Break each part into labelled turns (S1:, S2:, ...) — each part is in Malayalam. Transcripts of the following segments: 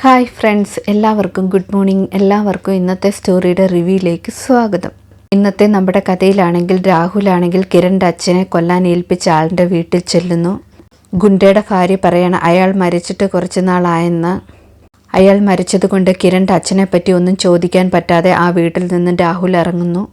S1: ഹായ് ഫ്രണ്ട്സ് എല്ലാവർക്കും ഗുഡ് മോർണിംഗ്. എല്ലാവർക്കും ഇന്നത്തെ സ്റ്റോറിയുടെ റിവ്യൂയിലേക്ക് സ്വാഗതം. ഇന്നത്തെ നമ്മുടെ കഥയിലാണെങ്കിൽ രാഹുലാണെങ്കിൽ കിരണിന്റെ അച്ഛനെ കൊല്ലാൻ ഏൽപ്പിച്ച ആളിന്റെ വീട്ടിൽ ചെല്ലുന്നു. ഗുണ്ടയുടെ ഭാര്യ പറയണം അയാൾ മരിച്ചിട്ട് കുറച്ച് നാളായെന്ന്? അയാൾ മരിച്ചതുകൊണ്ട് കിരണിന്റെ അച്ഛനെ പറ്റി ഒന്നും ചോദിക്കാൻ പറ്റാതെ ആ വീട്ടിൽ നിന്ന് രാഹുൽ ഇറങ്ങുന്നു.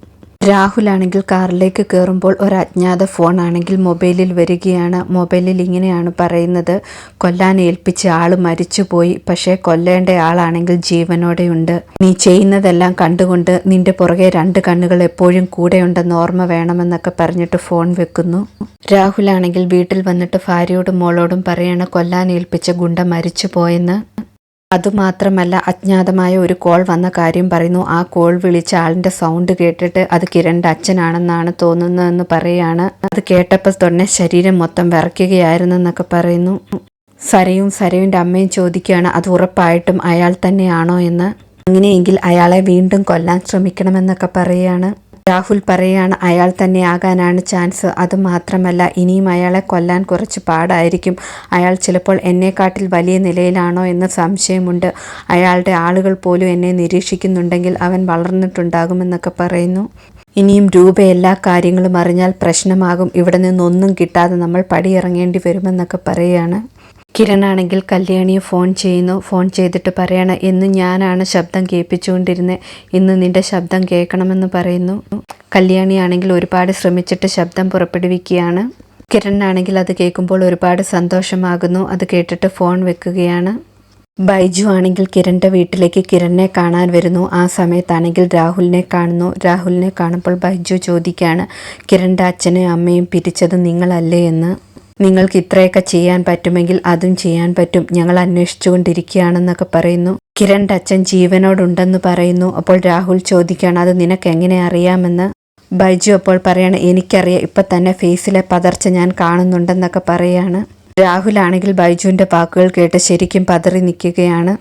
S1: രാഹുലാണെങ്കിൽ കാറിലേക്ക് കയറുമ്പോൾ ഒരു അജ്ഞാത ഫോൺ ആണെങ്കിൽ മൊബൈലിൽ വരികയാണ്. മൊബൈലിൽ ഇങ്ങനെയാണ് പറയുന്നത്. കൊല്ലാൻ ഏൽപ്പിച്ച ആൾ മരിച്ചുപോയി. പക്ഷേ കൊല്ലേണ്ട ആളാണെങ്കിൽ ജീവനോടെയുണ്ട്. നീ ചെയ്യുന്നതെല്ലാം കണ്ടുകൊണ്ട് നിന്റെ പുറകെ രണ്ട് കണ്ണുകൾ എപ്പോഴും കൂടെയുണ്ടെന്ന് ഓർമ്മ വേണമെന്നൊക്കെ പറഞ്ഞിട്ട് ഫോൺ വെക്കുന്നു. രാഹുലാണെങ്കിൽ വീട്ടിൽ വന്നിട്ട് ഭാര്യയോടും മോളോടും പറയാണ് കൊല്ലാൻ ഏൽപ്പിച്ച ഗുണ്ട മരിച്ചു പോയെന്ന് അതുമാത്രമല്ല അജ്ഞാതമായ ഒരു കോൾ വന്ന കാര്യം പറയുന്നു. ആ കോൾ വിളിച്ച ആളിന്റെ സൗണ്ട് കേട്ടിട്ട് അത് കിരണിന്റെ അച്ഛനാണെന്നാണ് തോന്നുന്നതെന്ന് പറയുകയാണ് അത് കേട്ടപ്പോൾ തന്നെ ശരീരം മൊത്തം വിറയ്ക്കുകയായിരുന്നു എന്നൊക്കെ പറയുന്നു. സരയും സരയുടെ അമ്മയും ചോദിക്കുകയാണ് അത് ഉറപ്പായിട്ടും അയാൾ തന്നെയാണോ എന്ന്? അങ്ങനെയെങ്കിൽ അയാളെ വീണ്ടും കൊല്ലാൻ ശ്രമിക്കണമെന്നൊക്കെ പറയുകയാണ് രാഹുൽ പറയുകയാണ് അയാൾ തന്നെ ആകാനാണ് ചാൻസ്. അത് മാത്രമല്ല ഇനിയും അയാളെ കൊല്ലാൻ കുറച്ച് പാടായിരിക്കും. അയാൾ ചിലപ്പോൾ എന്നെക്കാട്ടിൽ വലിയ നിലയിലാണോ എന്ന് സംശയമുണ്ട്. അയാളുടെ ആളുകൾ പോലും എന്നെ നിരീക്ഷിക്കുന്നുണ്ടെങ്കിൽ അവൻ വളർന്നിട്ടുണ്ടാകുമെന്നൊക്കെ പറയുന്നു. ഇനിയും രൂപ എല്ലാ കാര്യങ്ങളും അറിഞ്ഞാൽ പ്രശ്നമാകും. ഇവിടെ നിന്നൊന്നും കിട്ടാതെ നമ്മൾ പടിയിറങ്ങേണ്ടി വരുമെന്നൊക്കെ പറയുകയാണ് കിരണാണെങ്കിൽ കല്യാണിയെ ഫോൺ ചെയ്യുന്നു. ഫോൺ ചെയ്തിട്ട് പറയണം എന്ന് ഞാനാണ് ശബ്ദം കേൾപ്പിച്ചുകൊണ്ടിരുന്നത് ഇന്ന് നിന്റെ ശബ്ദം കേൾക്കണമെന്ന് പറയുന്നു. കല്യാണിയാണെങ്കിൽ ഒരുപാട് ശ്രമിച്ചിട്ട് ശബ്ദം പുറപ്പെടുവിക്കുകയാണ്. കിരണാണെങ്കിൽ അത് കേൾക്കുമ്പോൾ ഒരുപാട് സന്തോഷമാകുന്നു. അത് കേട്ടിട്ട് ഫോൺ വെക്കുകയാണ്. ബൈജു ആണെങ്കിൽ കിരണിന്റെ വീട്ടിലേക്ക് കിരണിനെ കാണാൻ വരുന്നു. ആ സമയത്താണെങ്കിൽ രാഹുലിനെ കാണുന്നു. രാഹുലിനെ കാണുമ്പോൾ ബൈജു ചോദിക്കുകയാണ് കിരണിന്റെ അച്ഛനെയും അമ്മയും പിരിച്ചത് നിങ്ങളല്ലേ എന്ന്? നിങ്ങൾക്ക് ഇത്രയൊക്കെ ചെയ്യാൻ പറ്റുമെങ്കിൽ അതും ചെയ്യാൻ പറ്റും. ഞങ്ങൾ അന്വേഷിച്ചുകൊണ്ടിരിക്കുകയാണെന്നൊക്കെ പറയുന്നു. കിരണിന്റെ അച്ഛൻ ജീവനോടുണ്ടെന്ന് പറയുന്നു. അപ്പോൾ രാഹുൽ ചോദിക്കുകയാണ് അത് നിനക്ക് എങ്ങനെ അറിയാമെന്ന്? ബൈജു അപ്പോൾ പറയാണ് എനിക്കറിയാം. ഇപ്പം തന്നെ ഫേസിലെ പതർച്ച ഞാൻ കാണുന്നുണ്ടെന്നൊക്കെ പറയാണ്. രാഹുൽ ആണെങ്കിൽ ബൈജുവിന്റെ വാക്കുകൾ കേട്ട് ശരിക്കും പതറി നിൽക്കുകയാണ്.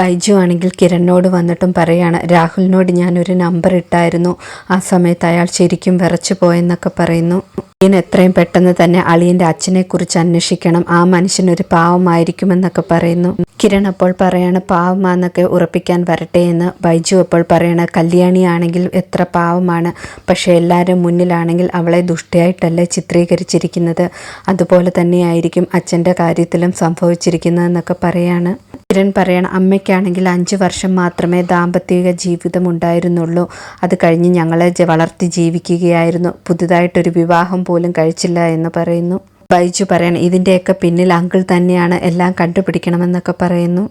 S1: ബൈജു ആണെങ്കിൽ കിരണിനോട് വന്നിട്ടും പറയാണ് രാഹുലിനോട് ഞാനൊരു നമ്പർ ഇട്ടായിരുന്നു. ആ സമയത്ത് അയാൾ ശരിക്കും വിറച്ചു പോയെന്നൊക്കെ പറയുന്നു. അളിയൻ എത്രയും പെട്ടെന്ന് തന്നെ അളിയന്റെ അച്ഛനെക്കുറിച്ച് അന്വേഷിക്കണം. ആ മനുഷ്യൻ മനുഷ്യനൊരു പാവമായിരിക്കുമെന്നൊക്കെ പറയുന്നു. കിരൺ അപ്പോൾ പറയാണ് പാവമാന്നൊക്കെ ഉറപ്പിക്കാൻ വരട്ടെ എന്ന്. ബൈജു അപ്പോൾ പറയണ കല്യാണിയാണെങ്കിൽ എത്ര പാവമാണ്. പക്ഷേ എല്ലാവരും മുന്നിലാണെങ്കിൽ അവളെ ദുഷ്ടയായിട്ടല്ലേ ചിത്രീകരിച്ചിരിക്കുന്നത്. അതുപോലെ തന്നെയായിരിക്കും അച്ഛന്റെ കാര്യത്തിലും സംഭവിച്ചിരിക്കുന്നതെന്നൊക്കെ പറയാണ്. കിരൺ പറയണം അമ്മയ്ക്കാണെങ്കിൽ അഞ്ച് വർഷം മാത്രമേ ദാമ്പത്തിക ജീവിതം ഉണ്ടായിരുന്നുള്ളൂ അത് കഴിഞ്ഞ് ഞങ്ങളെ വളർത്തി ജീവിക്കുകയായിരുന്നു. പുതുതായിട്ടൊരു വിവാഹം പോലും കഴിച്ചില്ല എന്ന് പറയുന്നു. ബൈജു പറയണം ഇതിന്റെയൊക്കെ പിന്നിൽ അങ്കിൾ തന്നെയാണ് എല്ലാം കണ്ടുപിടിക്കണമെന്നൊക്കെ പറയുന്നു.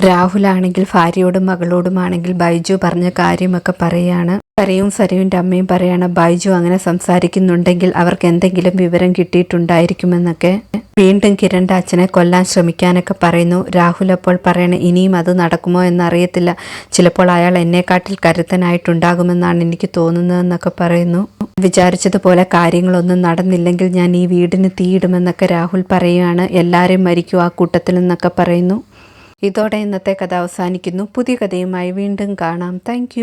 S1: രാഹുലാണെങ്കിൽ ഭാര്യയോടും മകളോടുമാണെങ്കിൽ ബൈജു പറഞ്ഞ കാര്യമൊക്കെ പറയാണ്. സരയും സരയുന്റെ അമ്മയും പറയാണ് ബൈജു അങ്ങനെ സംസാരിക്കുന്നുണ്ടെങ്കിൽ അവർക്ക് എന്തെങ്കിലും വിവരം കിട്ടിയിട്ടുണ്ടായിരിക്കുമെന്നൊക്കെ. വീണ്ടും കിരണിന്റെ അച്ഛനെ കൊല്ലാൻ ശ്രമിക്കാനൊക്കെ പറയുന്നു. രാഹുൽ അപ്പോൾ പറയണ ഇനിയും അത് നടക്കുമോ എന്നറിയത്തില്ല. ചിലപ്പോൾ അയാൾ എന്നെക്കാട്ടിൽ കരുത്തനായിട്ടുണ്ടാകുമെന്നാണ് എനിക്ക് തോന്നുന്നതെന്നൊക്കെ പറയുന്നു. വിചാരിച്ചതുപോലെ കാര്യങ്ങളൊന്നും നടന്നില്ലെങ്കിൽ ഞാൻ ഈ വീടിന് തീയിടുമെന്നൊക്കെ രാഹുൽ പറയുകയാണ്. എല്ലാവരെയും മരിക്കും ആ കൂട്ടത്തിൽ നിന്നൊക്കെ പറയുന്നു. ഇതോടെ ഇന്നത്തെ കഥ അവസാനിക്കുന്നു. പുതിയ കഥയുമായി വീണ്ടും കാണാം. താങ്ക്